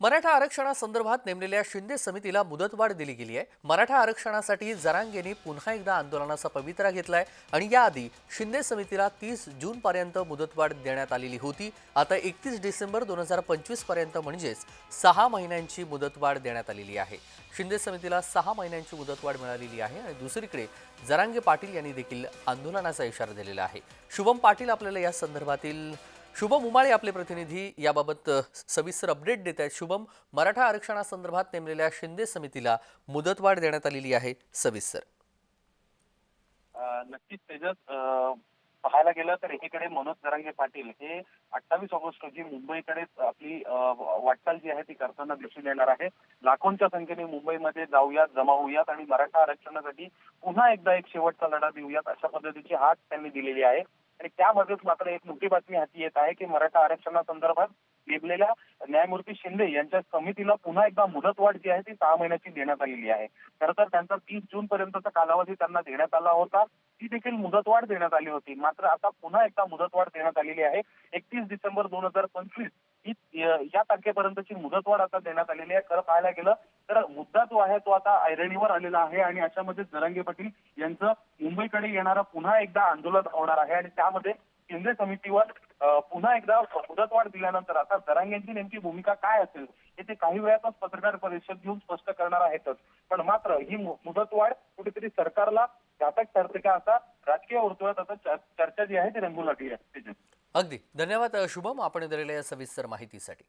मराठा आरक्षणासंदर्भात नेमलेल्या शिंदे समितीला मुदतवाढ दिली गेली आहे. मराठा आरक्षणासाठी जरांगेंनी पुन्हा एकदा आंदोलनाचा पवित्रा घेतलाय आणि याआधी शिंदे समितीला तीस जूनपर्यंत मुदतवाढ देण्यात आलेली होती. आता एकतीस डिसेंबर दोन हजार पंचवीसपर्यंत म्हणजेच सहा महिन्यांची मुदतवाढ देण्यात आलेली आहे. शिंदे समितीला सहा महिन्यांची मुदतवाढ मिळालेली आहे आणि दुसरीकडे जरांगे पाटील यांनी देखील आंदोलनाचा इशारा दिलेला आहे. शुभम पाटील आपल्याला या संदर्भातील शुभम उमाळे आपले प्रतिनिधी. याबाबत सविस्तर अपडेट देत आहेत शुभम. मराठा आरक्षणासंदर्भात नेमलेल्या शिंदे समितीला मुदतवाढ देण्यात आलेली आहे. सविस्तर. नक्कीच तेजस पाहायला गेलं तर एकीकडे मनोज जरांगे पाटील हे अठ्ठावीस ऑगस्ट रोजी मुंबईकडे आपली वाटचाल जी आहे ती करताना दिसून येणार आहे. लाखोंच्या संख्येने मुंबईमध्ये जाऊयात जमा होऊयात आणि मराठा आरक्षणासाठी पुन्हा एकदा एक शेवटचा लढा देऊयात अशा पद्धतीची हात त्यांनी दिलेली आहे. आणि त्यामध्येच मात्र एक मोठी बातमी हाती येत आहे की मराठा आरक्षणासंदर्भात नेमलेल्या न्यायमूर्ती शिंदे यांच्या समितीला पुन्हा एकदा मुदतवाढ जी आहे ती सहा महिन्याची देण्यात आलेली आहे. खरं तर त्यांचा तीस जून पर्यंतचा कालावधी त्यांना देण्यात आला होता. ती देखील मुदतवाढ देण्यात आली होती. मात्र आता पुन्हा एकदा मुदतवाढ देण्यात आलेली आहे. एकतीस डिसेंबर दोन हजार पंचवीस ही या तारखेपर्यंतची मुदतवाढ आता देण्यात आलेली आहे. खरं पाहायला गेलं तर मुद्दा जो आहे तो आता ऐरणीवर आलेला आहे आणि अशामध्ये जरांगे पाटील यांचं मुंबईकडे येणारं पुन्हा एकदा आंदोलन होणार आहे आणि त्यामध्ये केंद्रीय समितीवर पुन्हा एकदा मुदतवाढ दिल्यानंतर आता जरांगेंची नेमकी भूमिका काय असेल हे ते काही वेळातच पत्रकार परिषद घेऊन स्पष्ट करणार आहेतच. पण मात्र ही मुदतवाढ कुठेतरी सरकारला घातक ठरते का असा राजकीय वर्तुळात आता चर्चा जी आहे ती रंगू लागली आहे. अगदी. धन्यवाद शुभम. आपण दिलेल्या या सविस्तर माहितीसाठी.